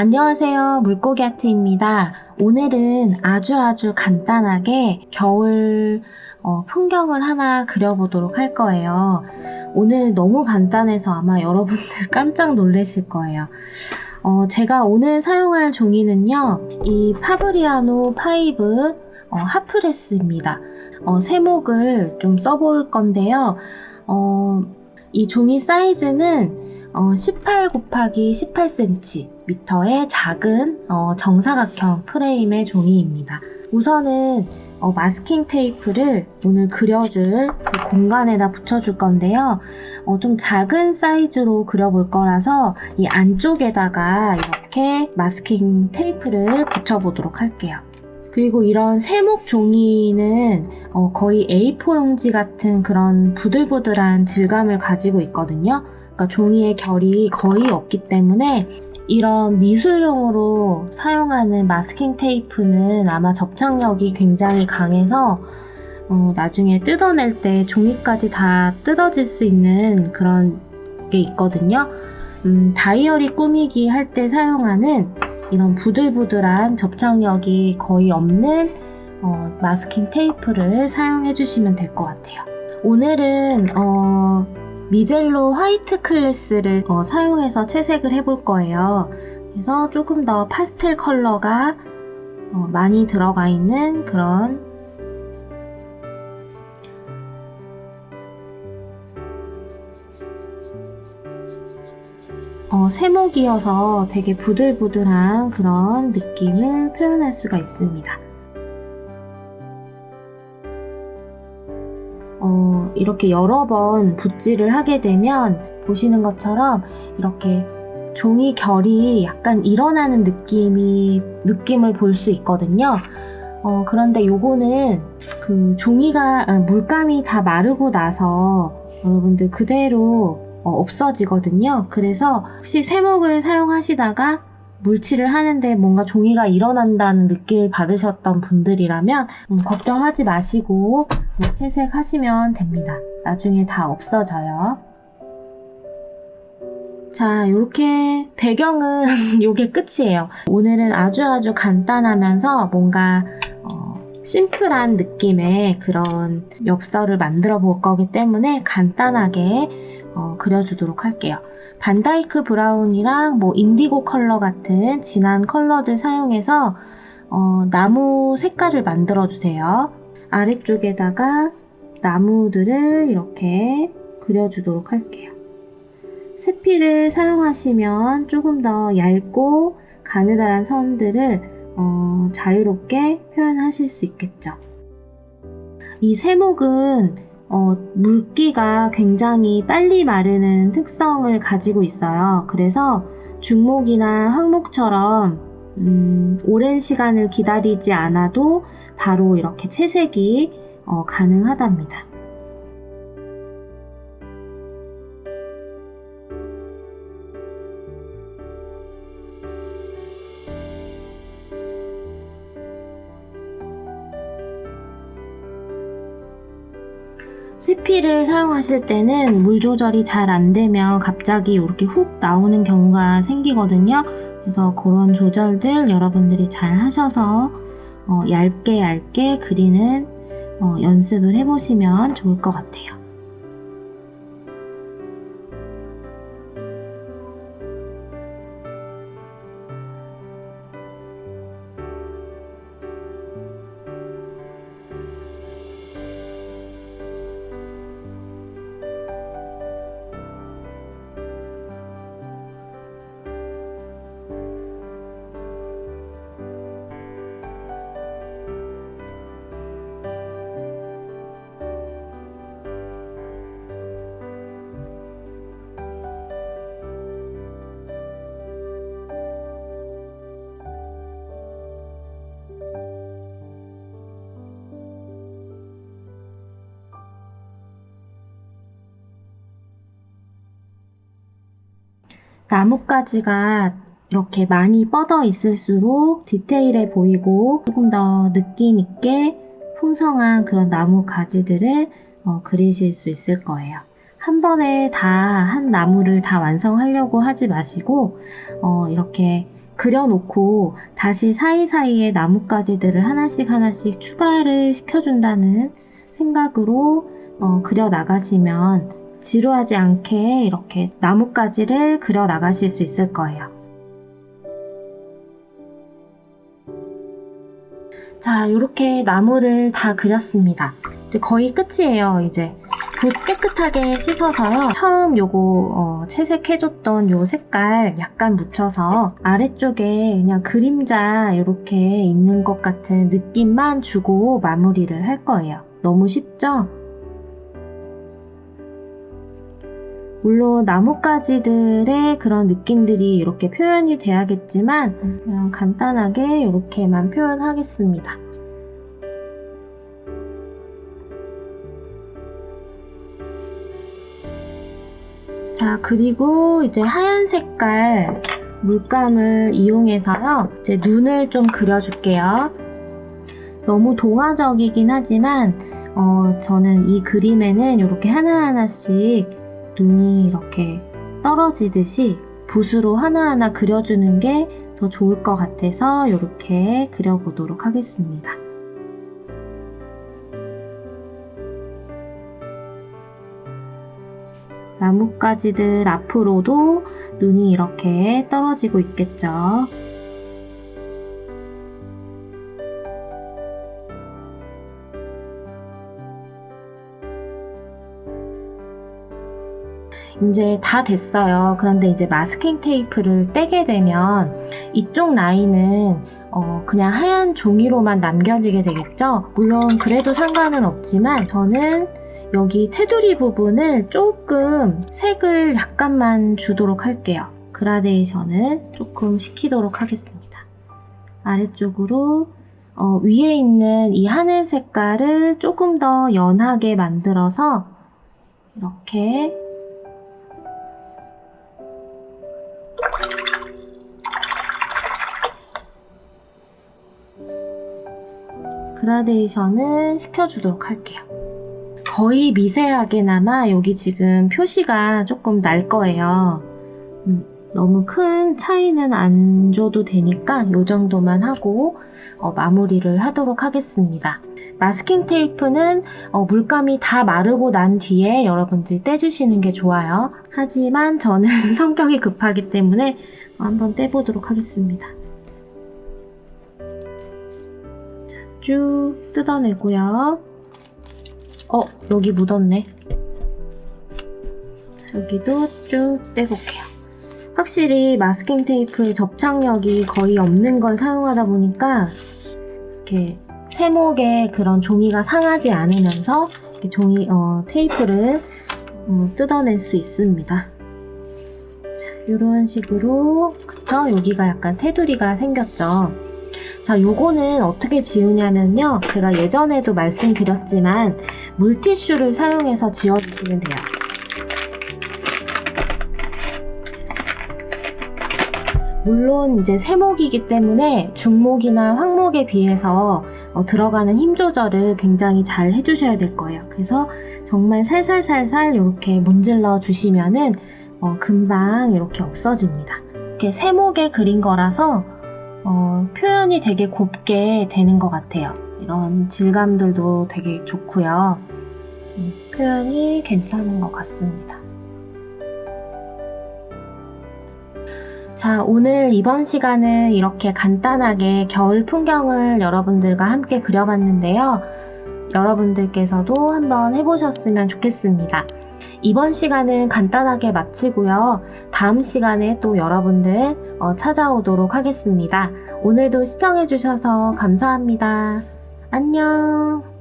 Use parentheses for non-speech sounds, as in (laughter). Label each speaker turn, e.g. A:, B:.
A: 안녕하세요. 물고기 아트입니다. 오늘은 아주 아주 간단하게 겨울 어, 풍경을 하나 그려보도록 할 거예요. 오늘 너무 간단해서 아마 여러분들 (laughs) 깜짝 놀라실 거예요. 어, 제가 오늘 사용할 종이는요, 이 파브리아노 파이브 어, 하프레스입니다. 어, 세목을 좀 써볼 건데요. 어, 이 종이 사이즈는 어, 18 곱하기 18cm 미터의 작은 어, 정사각형 프레임의 종이입니다. 우선은 어, 마스킹 테이프를 오늘 그려줄 그 공간에다 붙여줄 건데요. 어, 좀 작은 사이즈로 그려볼 거라서 이 안쪽에다가 이렇게 마스킹 테이프를 붙여보도록 할게요. 그리고 이런 세목 종이는 어, 거의 A4 용지 같은 그런 부들부들한 질감을 가지고 있거든요. 그러니까 종이의 결이 거의 없기 때문에 이런 미술용으로 사용하는 마스킹 테이프는 아마 접착력이 굉장히 강해서 어, 나중에 뜯어낼 때 종이까지 다 뜯어질 수 있는 그런 게 있거든요. 음, 다이어리 꾸미기 할 때 사용하는 이런 부들부들한 접착력이 거의 없는 어, 마스킹 테이프를 사용해 주시면 될 것 같아요. 오늘은 어, 미젤로 화이트 클래스를 어, 사용해서 채색을 해볼 거예요. 그래서 조금 더 파스텔 컬러가 어, 많이 들어가 있는 그런 어, 세목이어서 되게 부들부들한 그런 느낌을 표현할 수가 있습니다. 어, 이렇게 여러 번 붓질을 하게 되면 보시는 것처럼 이렇게 종이 결이 약간 일어나는 느낌이 느낌을 볼 수 있거든요. 어, 그런데 요거는 그 종이가 아, 물감이 다 마르고 나서 여러분들 그대로 어, 없어지거든요. 그래서 혹시 세목을 사용하시다가 물칠을 하는데 뭔가 종이가 일어난다는 느낌을 받으셨던 분들이라면 음, 걱정하지 마시고 채색하시면 됩니다. 나중에 다 없어져요. 자, 이렇게 배경은 (laughs) 이게 끝이에요. 오늘은 아주 아주 간단하면서 뭔가 어, 심플한 느낌의 그런 엽서를 만들어 볼 거기 때문에 간단하게 어, 그려주도록 할게요. 반다이크 브라운이랑 뭐 인디고 컬러 같은 진한 컬러들 사용해서 어, 나무 색깔을 만들어 주세요. 아래쪽에다가 나무들을 이렇게 그려주도록 할게요. 세필을 사용하시면 조금 더 얇고 가느다란 선들을 어, 자유롭게 표현하실 수 있겠죠. 이 세목은 어, 물기가 굉장히 빨리 마르는 특성을 가지고 있어요. 그래서 중목이나 황목처럼 음, 오랜 시간을 기다리지 않아도 바로 이렇게 채색이 어, 가능하답니다. 세피를 사용하실 때는 물 조절이 잘 안 되면 갑자기 이렇게 훅 나오는 경우가 생기거든요. 그래서 그런 조절들 여러분들이 잘 하셔서 어, 얇게 얇게 그리는 어, 연습을 해보시면 좋을 것 같아요. 나뭇가지가 이렇게 많이 뻗어 있을수록 디테일해 보이고 조금 더 느낌 있게 풍성한 그런 나무 가지들을 어, 그리실 수 있을 거예요. 한 번에 다 한 나무를 다 완성하려고 하지 마시고 어, 이렇게 그려놓고 다시 사이사이에 나뭇가지들을 하나씩 하나씩 추가를 시켜준다는 생각으로 어, 그려 나가시면 지루하지 않게 이렇게 나뭇가지를 그려 나가실 수 있을 거예요. 자, 이렇게 나무를 다 그렸습니다. 이제 거의 끝이에요, 이제. 붓 깨끗하게 씻어서요. 처음 요거 어, 채색해줬던 요 색깔 약간 묻혀서 아래쪽에 그냥 그림자 이렇게 있는 것 같은 느낌만 주고 마무리를 할 거예요. 너무 쉽죠? 물론 나뭇가지들의 그런 느낌들이 이렇게 표현이 돼야겠지만 그냥 간단하게 이렇게만 표현하겠습니다. 자, 그리고 이제 하얀 색깔 물감을 이용해서요. 이제 눈을 좀 그려줄게요. 너무 동화적이긴 하지만, 어, 저는 이 그림에는 이렇게 하나하나씩 눈이 이렇게 떨어지듯이 붓으로 하나하나 그려주는 게 더 좋을 것 같아서 이렇게 그려보도록 하겠습니다. 나뭇가지들 앞으로도 눈이 이렇게 떨어지고 있겠죠. 이제 다 됐어요. 그런데 이제 마스킹 테이프를 떼게 되면 이쪽 라인은 어, 그냥 하얀 종이로만 남겨지게 되겠죠? 물론 그래도 상관은 없지만 저는 여기 테두리 부분을 조금 색을 약간만 주도록 할게요. 그라데이션을 조금 시키도록 하겠습니다. 아래쪽으로 어, 위에 있는 이 하늘 색깔을 조금 더 연하게 만들어서 이렇게 그라데이션을 시켜주도록 할게요. 거의 미세하게나마 여기 지금 표시가 조금 날 거예요. 음, 너무 큰 차이는 안 줘도 되니까 이 정도만 하고 어, 마무리를 하도록 하겠습니다. 마스킹 테이프는 어, 물감이 다 마르고 난 뒤에 여러분들이 떼주시는 게 좋아요. 하지만 저는 (laughs) 성격이 급하기 때문에 한번 떼보도록 하겠습니다. 자, 쭉 뜯어내고요. 어, 여기 묻었네. 여기도 쭉 떼볼게요. 확실히 마스킹 테이프의 접착력이 거의 없는 걸 사용하다 보니까 이렇게 세목에 그런 종이가 상하지 않으면서 종이 어, 테이프를 어, 뜯어낼 수 있습니다. 자, 이런 식으로 그쵸? 여기가 약간 테두리가 생겼죠. 자, 요거는 어떻게 지우냐면요. 제가 예전에도 말씀드렸지만 물티슈를 사용해서 지워주시면 돼요. 물론 이제 세목이기 때문에 중목이나 황목에 비해서 어, 들어가는 힘 조절을 굉장히 잘 해주셔야 될 거예요. 그래서 정말 살살살살 이렇게 문질러 주시면은 어, 금방 이렇게 없어집니다. 이렇게 세목에 그린 거라서 어, 표현이 되게 곱게 되는 것 같아요. 이런 질감들도 되게 좋고요. 음, 표현이 괜찮은 것 같습니다. 자, 오늘 이번 시간은 이렇게 간단하게 겨울 풍경을 여러분들과 함께 그려봤는데요. 여러분들께서도 한번 해보셨으면 좋겠습니다. 이번 시간은 간단하게 마치고요. 다음 시간에 또 여러분들 어, 찾아오도록 하겠습니다. 오늘도 시청해주셔서 감사합니다. 안녕.